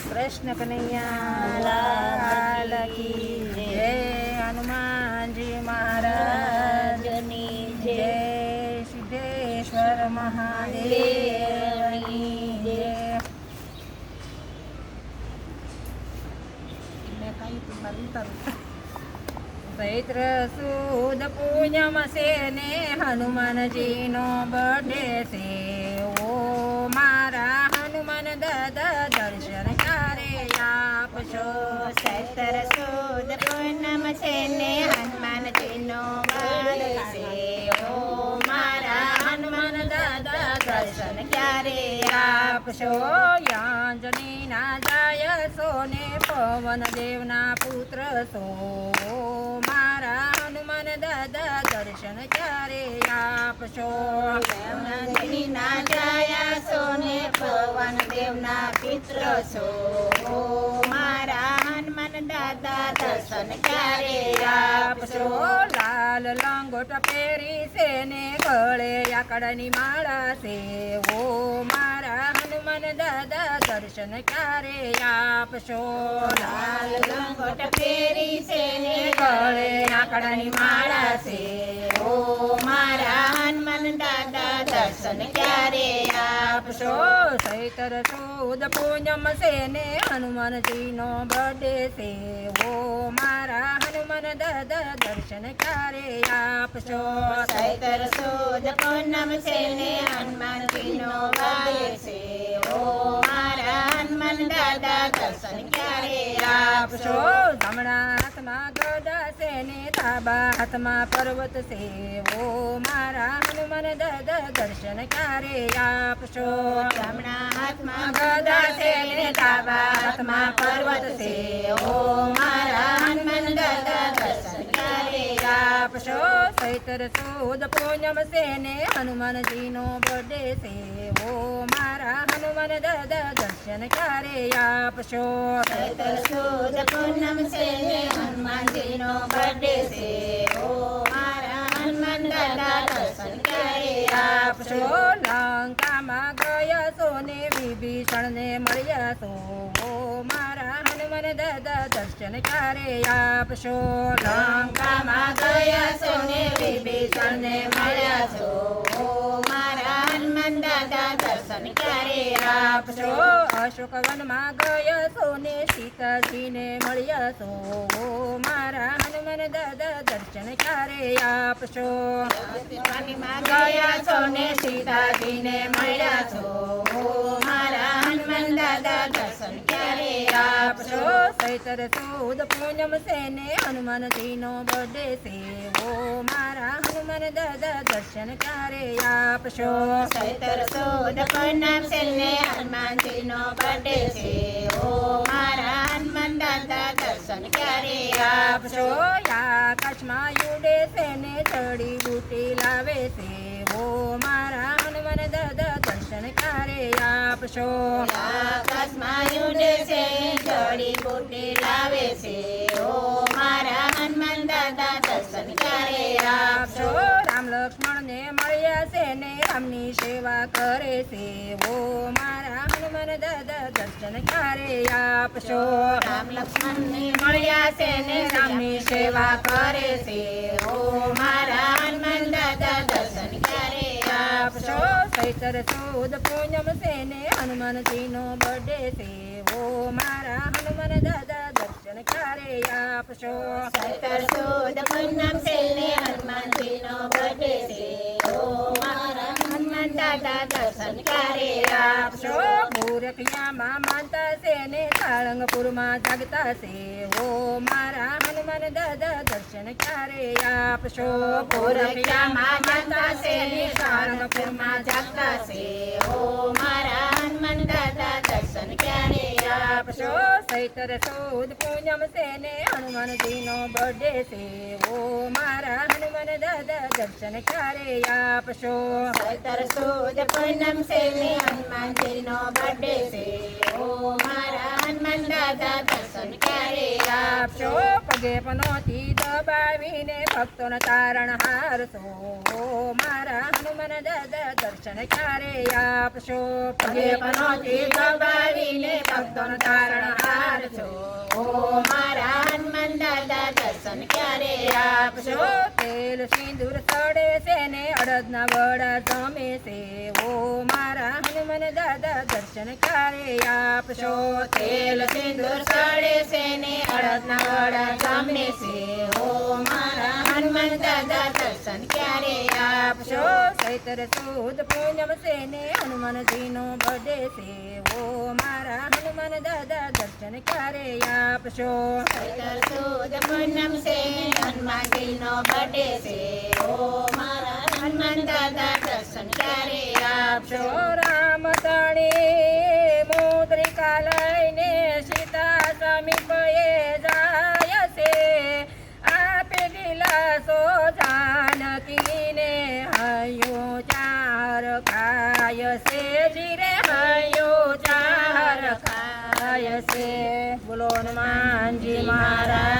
કૃષ્ણ કનૈયા જય હનુમાનજી મહારાજની જય સિદ્ધેશ્વર મહાદેવની જય. ચૈત્ર સુદ પૂનમ છે ને હનુમાનજીનો બર્થડે છે. ઓ મારા હનુમાન દાદા દર્શન ક્યારે આપશો? યાંજનીના જાય સોને પવન દેવના પુત્ર સો. મારા હનુમાન દાદા દર્શન ક્યારે આપશો? આપશોના જાય સોને પવન દેવના પુત્ર સો. મારા હનુમાન દાદા દર્શન ક્યારે આપશો? લાલ લંગોટ પહેરી છે ને ગળે આકડાની માળા છે. ઓ મારા હનુમાન દાદા દર્શન ક્યારે આપશો લાલ લંગોટ ફેરી છે ગળે, આકડાની માળા છે. ઓ મારા હનુમાન દાદા દર્શન ક્યારે આપશો સૈતર ચૈતર પૂનમ છે ને હનુમાનજીનો બર્થડે છે. ઓ મારા હનુમાન દાદા દર્શન ક્યારે આપશો સૈતર સુદ પૂનમ છે ને આપશો. જમણા હાથમાં પર્વત છે ઓ મારા હનુમાન દાદા દર્શન ક્યારે આપશો? જમણા પર્વત છે ઓ મારા હનુમાન દાદા દર્શન ક્યારે આપશો? ચૈતર સુદ પૂનમ છે ને હનુમાનજીનો બર્થડે છે ઓ મારા હનુમાન દાદા દર્શન ક્યારે આપશો? ચૈતર સુદ પૂનમ છે ને હનુમાનજીનો બર્થડે છે ઓ મારા હનુમાન દાદા દર્શન ક્યારે આપશો? લંકામાં છો ને વિભીષણને મળ્યા છો મારા હનુમાન દાદા, દર્શન ક્યારે આપશો. લંકામાં ગયા છો ને વિભીષણને મળ્યા છો મારા હનુમાન દાદા, દર્શન ક્યારે આપશો. આપશો અશોકવનમાં ગયા છો ને સીતાજીને મળ્યા છો મારા હનુમાન દાદા દર્શન ક્યારે આપશો? ગયા છો ને સીતાજીને મળ્યા છો મારા હનુમાન દાદા દર્શન આપશો ચૈતર સુદ પૂનમ છે ને ઓ મારા હનુમાન દાદા દર્શન ક્યારે આપશો. ચૈતર સુદ મારા હનુમાન દર્શન ક્યારે આપશો. આકાશમાં યુડે છે ને ચડી બુટી લાવે છે ઓ મારા હનુમાન દાદા આપશો આકાશમાં છે જડી બુટી લાવે છે. ઓ મારા હનુમાન દાદા દર્શન ક્યારે આપશો? રામ લક્ષ્મણ ને મળ્યા છે ને રામની સેવા કરે છે. ઓ મારા હનુમાન દાદા દર્શન ક્યારે આપશો? રામ લક્ષ્મણ ને મળ્યા છે ને રામની સેવા કરે છે ઓ મારા હનુમાન દાદા દર્શન ક્યારે આપશો આપશો ચૈતર સુદ પૂનમ છે ને હનુમાનજીનો બર્થડે છે ઓ મારા હનુમાન દાદા દર્શન ક્યારે આપશો સત્તર સુદ પૂનમ છે ને હનુમાનજીનો બર્થડે છે ઓ મારા હનુમાન દાદા દર્શન ક્યારે આપશો ભૂરખિયામાં માનતા છે ને સાળંગપુરમાં જાગતા છે ઓ મારા હનુમાન દાદા દર્શન ક્યારે આપશો? ભૂરખિયામાં માનતા છે ને સાળંગપુરમાં જાગતા છે. ઓ મારા હનુમાન દાદા દર્શન ક્યારે આપશો? ચૈતર સુદ પૂનમ છે ને હનુમાનજીનો બર્થડે છે. ઓ મારા હનુમાન દાદા દર્શન ક્યારે આપશો સત્તર સુદ પૂનમ છે ને હનુમાનજીનો બર્થડે છે ઓ મારા હનુમાન દાદા દર્શન ક્યારે આપશો આપશો પગે પનોતી દબાવીને ભક્તોને તારણ હારશો ઓ મારા હનુમાન દાદા દર્શન ક્યારે આપશો પગે પનોતી દબાવીને ભક્તોનો તારણહાર છો ઓ મારા હનુમાન દાદા દર્શન ક્યારે આપશો તેલ સિંદૂર સડે છે ને અડદના વડા જમે છે. ઓ મારા હનુમાન દાદા દર્શન ક્યારે આપશો? તેલ સિંદૂર સડે છે ને અડદના વડા જમે છે. ઓ મારા હનુમાન દાદા દર્શન ક્યારે આપશો? ચૈતર સુદ પૂનમ છે ને હનુમાનજીનો બડે છે. ઓ મારા હનુમાન દાદા દર્શન ક્યારે આપશો? ચૈતર સુદ પૂનમ છે હનુમાનજીનો બર્થડે છે. ઓ મારા હનુમાન દાદા દર્શન ક્યારે આપશો રામ તણી મુદ્રિકા લઈને સીતા સમીપે જાય છે. આપે દિલાસો જાનકીને હયો ચાર ખાય છે. જીરે હયો ચાર ખાય છે. બોલો હનુમાનજી મહારાજ.